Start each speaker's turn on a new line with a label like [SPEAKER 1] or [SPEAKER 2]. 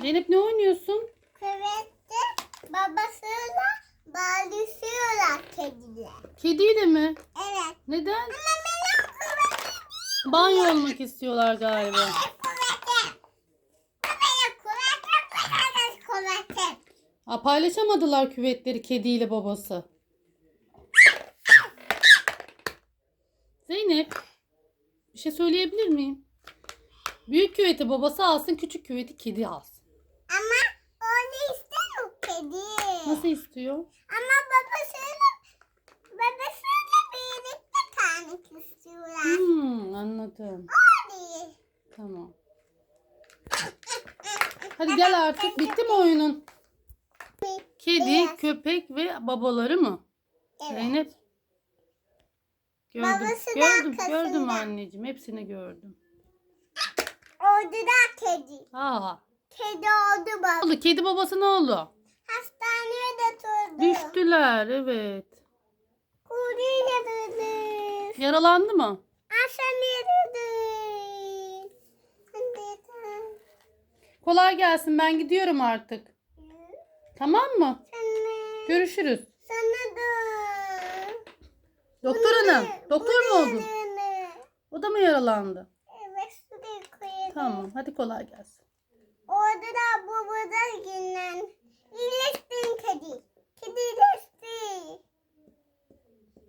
[SPEAKER 1] Zeynep ne oynuyorsun?
[SPEAKER 2] Küvette babasıyla bağlışıyorlar kediler.
[SPEAKER 1] Kediyle mi?
[SPEAKER 2] Evet.
[SPEAKER 1] Neden?
[SPEAKER 2] Ama benim küvetim
[SPEAKER 1] Banyo olmak istiyorlar galiba.
[SPEAKER 2] küvetim. Benim küvetim benim küvetim.
[SPEAKER 1] Aa, paylaşamadılar küvetleri kediyle babası. Zeynep, bir şey söyleyebilir miyim? Büyük küveti babası alsın, küçük küveti kedi alsın.
[SPEAKER 2] Ama onu istemiyor kedi.
[SPEAKER 1] Nasıl istiyor?
[SPEAKER 2] Ama babasıyla babasıyla birlikte kalmak istiyorlar.
[SPEAKER 1] Hmm, anladım.
[SPEAKER 2] Hadi.
[SPEAKER 1] Tamam. Hadi gel artık. Bitti mi oyunun? Kedi,
[SPEAKER 2] Beyaz.
[SPEAKER 1] köpek ve babaları mı?
[SPEAKER 2] Evet.
[SPEAKER 1] Zeynep. Gördüm.
[SPEAKER 2] Babası da
[SPEAKER 1] gördüm,
[SPEAKER 2] arkasında.
[SPEAKER 1] gördüm anneciğim. Hepsini gördüm.
[SPEAKER 2] Orada da kedi.
[SPEAKER 1] Aa.
[SPEAKER 2] Kedi oldu baba.
[SPEAKER 1] Oldu. Kedi babası ne oldu?
[SPEAKER 2] Hastaneye götürdü.
[SPEAKER 1] Düştüler, evet.
[SPEAKER 2] Kuyruğuyla durdü.
[SPEAKER 1] Yaralandı mı?
[SPEAKER 2] Hadi tamam.
[SPEAKER 1] Kolay gelsin. Ben gidiyorum artık. Tamam mı?
[SPEAKER 2] Sana,
[SPEAKER 1] Görüşürüz.
[SPEAKER 2] sana da.
[SPEAKER 1] Doktor hanım. Doktor mu oldun? O da mı yaralandı?
[SPEAKER 2] Evet.
[SPEAKER 1] Tamam. Hadi kolay gelsin.
[SPEAKER 2] Orada da babada günden.